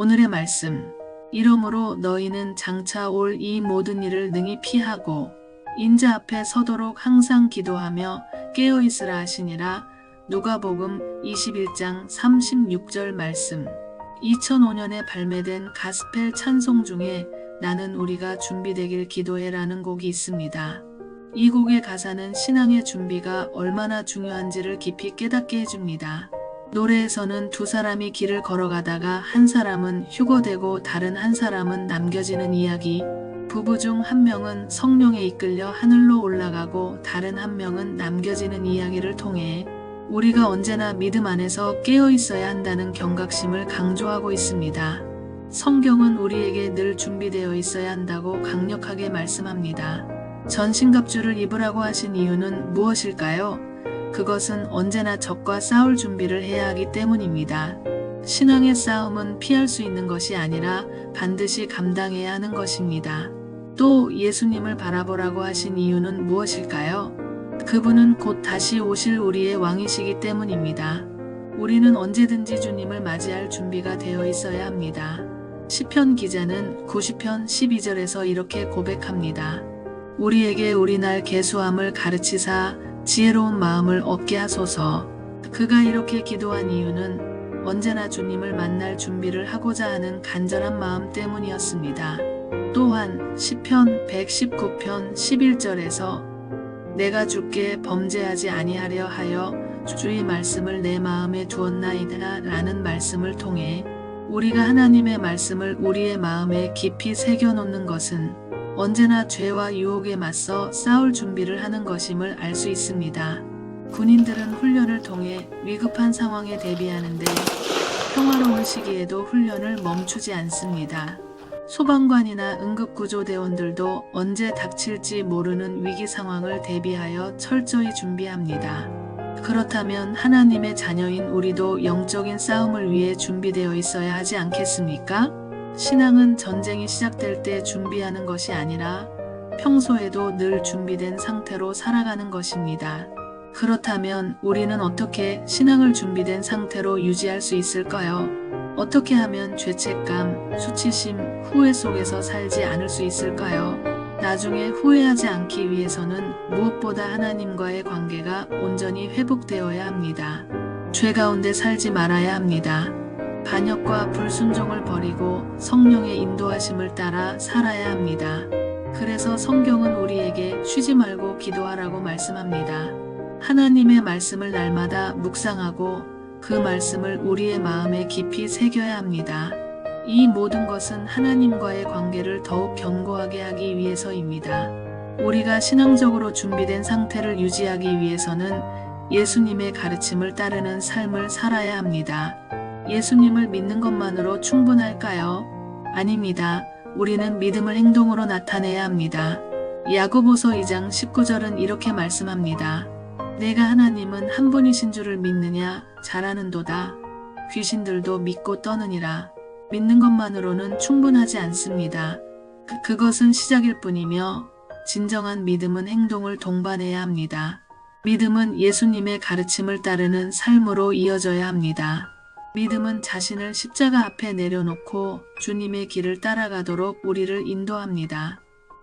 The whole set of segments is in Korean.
오늘의 말씀. 이러므로 너희는 장차 올 이 모든 일을 능히 피하고 인자 앞에 서도록 항상 기도하며 깨어 있으라 하시니라. 누가복음 21장 36절 말씀. 2005년에 발매된 가스펠 찬송 중에 나는 우리가 준비되길 기도해라는 곡이 있습니다. 이 곡의 가사는 신앙의 준비가 얼마나 중요한지를 깊이 깨닫게 해줍니다. 노래에서는 두 사람이 길을 걸어가다가 한 사람은 휴거되고 다른 한 사람은 남겨지는 이야기. 부부 중 한 명은 성령에 이끌려 하늘로 올라가고 다른 한 명은 남겨지는 이야기를 통해 우리가 언제나 믿음 안에서 깨어 있어야 한다는 경각심을 강조하고 있습니다. 성경은 우리에게 늘 준비되어 있어야 한다고 강력하게 말씀합니다. 전신갑주를 입으라고 하신 이유는 무엇일까요? 그것은 언제나 적과 싸울 준비를 해야 하기 때문입니다. 신앙의 싸움은 피할 수 있는 것이 아니라 반드시 감당해야 하는 것입니다. 또 예수님을 바라보라고 하신 이유는 무엇일까요? 그분은 곧 다시 오실 우리의 왕이시기 때문입니다. 우리는 언제든지 주님을 맞이할 준비가 되어 있어야 합니다. 시편 기자는 90편 12절에서 이렇게 고백합니다. 우리에게 우리날 개수함을 가르치사 지혜로운 마음을 얻게 하소서. 그가 이렇게 기도한 이유는 언제나 주님을 만날 준비를 하고자 하는 간절한 마음 때문이었습니다. 또한 시편 119편 11절에서 내가 주께 범죄하지 아니하려 하여 주의 말씀을 내 마음에 두었나이다 라는 말씀을 통해 우리가 하나님의 말씀을 우리의 마음에 깊이 새겨놓는 것은 언제나 죄와 유혹에 맞서 싸울 준비를 하는 것임을 알 수 있습니다. 군인들은 훈련을 통해 위급한 상황에 대비하는데 평화로운 시기에도 훈련을 멈추지 않습니다. 소방관이나 응급구조대원들도 언제 닥칠지 모르는 위기 상황을 대비하여 철저히 준비합니다. 그렇다면 하나님의 자녀인 우리도 영적인 싸움을 위해 준비되어 있어야 하지 않겠습니까? 신앙은 전쟁이 시작될 때 준비하는 것이 아니라 평소에도 늘 준비된 상태로 살아가는 것입니다. 그렇다면 우리는 어떻게 신앙을 준비된 상태로 유지할 수 있을까요? 어떻게 하면 죄책감, 수치심, 후회 속에서 살지 않을 수 있을까요? 나중에 후회하지 않기 위해서는 무엇보다 하나님과의 관계가 온전히 회복되어야 합니다. 죄 가운데 살지 말아야 합니다. 반역과 불순종을 버리고 성령의 인도하심을 따라 살아야 합니다. 그래서 성경은 우리에게 쉬지 말고 기도하라고 말씀합니다. 하나님의 말씀을 날마다 묵상하고 그 말씀을 우리의 마음에 깊이 새겨야 합니다. 이 모든 것은 하나님과의 관계를 더욱 견고하게 하기 위해서입니다. 우리가 신앙적으로 준비된 상태를 유지하기 위해서는 예수님의 가르침을 따르는 삶을 살아야 합니다. 예수님을 믿는 것만으로 충분할까요? 아닙니다. 우리는 믿음을 행동으로 나타내야 합니다. 야고보서 2장 19절은 이렇게 말씀합니다. 내가 하나님은 한 분이신 줄을 믿느냐 잘하는도다. 귀신들도 믿고 떠느니라. 믿는 것만으로는 충분하지 않습니다. 그, 그것은 시작일 뿐이며 진정한 믿음은 행동을 동반해야 합니다. 믿음은 예수님의 가르침을 따르는 삶으로 이어져야 합니다. 믿음은 자신을 십자가 앞에 내려놓고 주님의 길을 따라가도록 우리를 인도합니다.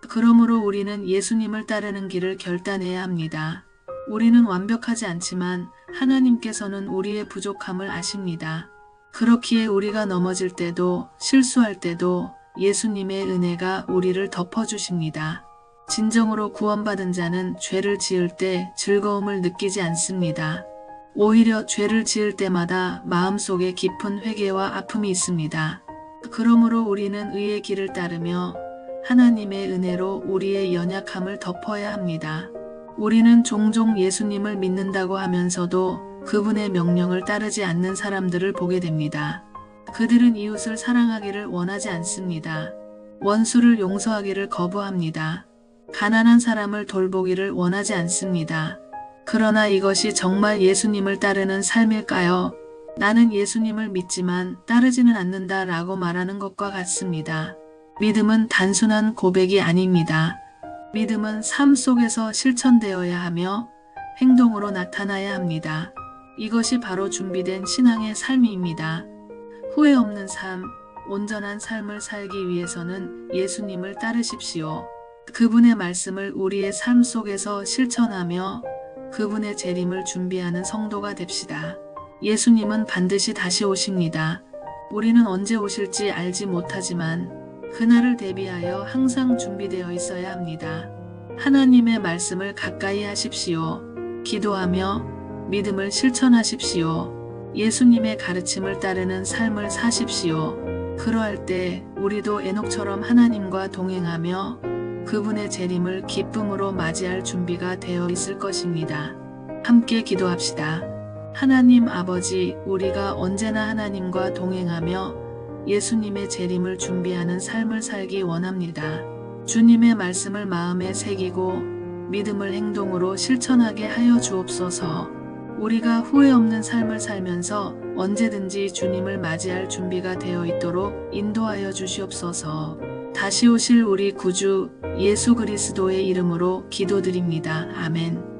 그러므로 우리는 예수님을 따르는 길을 결단해야 합니다. 우리는 완벽하지 않지만 하나님께서는 우리의 부족함을 아십니다. 그렇기에 우리가 넘어질 때도 실수할 때도 예수님의 은혜가 우리를 덮어주십니다. 진정으로 구원받은 자는 죄를 지을 때 즐거움을 느끼지 않습니다. 오히려 죄를 지을 때마다 마음속에 깊은 회개와 아픔이 있습니다. 그러므로 우리는 의의 길을 따르며 하나님의 은혜로 우리의 연약함을 덮어야 합니다. 우리는 종종 예수님을 믿는다고 하면서도 그분의 명령을 따르지 않는 사람들을 보게 됩니다. 그들은 이웃을 사랑하기를 원하지 않습니다. 원수를 용서하기를 거부합니다. 가난한 사람을 돌보기를 원하지 않습니다. 그러나 이것이 정말 예수님을 따르는 삶일까요? 나는 예수님을 믿지만 따르지는 않는다 라고 말하는 것과 같습니다. 믿음은 단순한 고백이 아닙니다. 믿음은 삶 속에서 실천되어야 하며 행동으로 나타나야 합니다. 이것이 바로 준비된 신앙의 삶입니다. 후회 없는 삶, 온전한 삶을 살기 위해서는 예수님을 따르십시오. 그분의 말씀을 우리의 삶 속에서 실천하며 그분의 재림을 준비하는 성도가 됩시다. 예수님은 반드시 다시 오십니다. 우리는 언제 오실지 알지 못하지만 그날을 대비하여 항상 준비되어 있어야 합니다. 하나님의 말씀을 가까이 하십시오. 기도하며 믿음을 실천하십시오. 예수님의 가르침을 따르는 삶을 사십시오. 그러할 때 우리도 에녹처럼 하나님과 동행하며 그분의 재림을 기쁨으로 맞이할 준비가 되어 있을 것입니다. 함께 기도합시다. 하나님 아버지, 우리가 언제나 하나님과 동행하며 예수님의 재림을 준비하는 삶을 살기 원합니다. 주님의 말씀을 마음에 새기고 믿음을 행동으로 실천하게 하여 주옵소서. 우리가 후회 없는 삶을 살면서 언제든지 주님을 맞이할 준비가 되어 있도록 인도하여 주시옵소서. 다시 오실 우리 구주 예수 그리스도의 이름으로 기도드립니다. 아멘.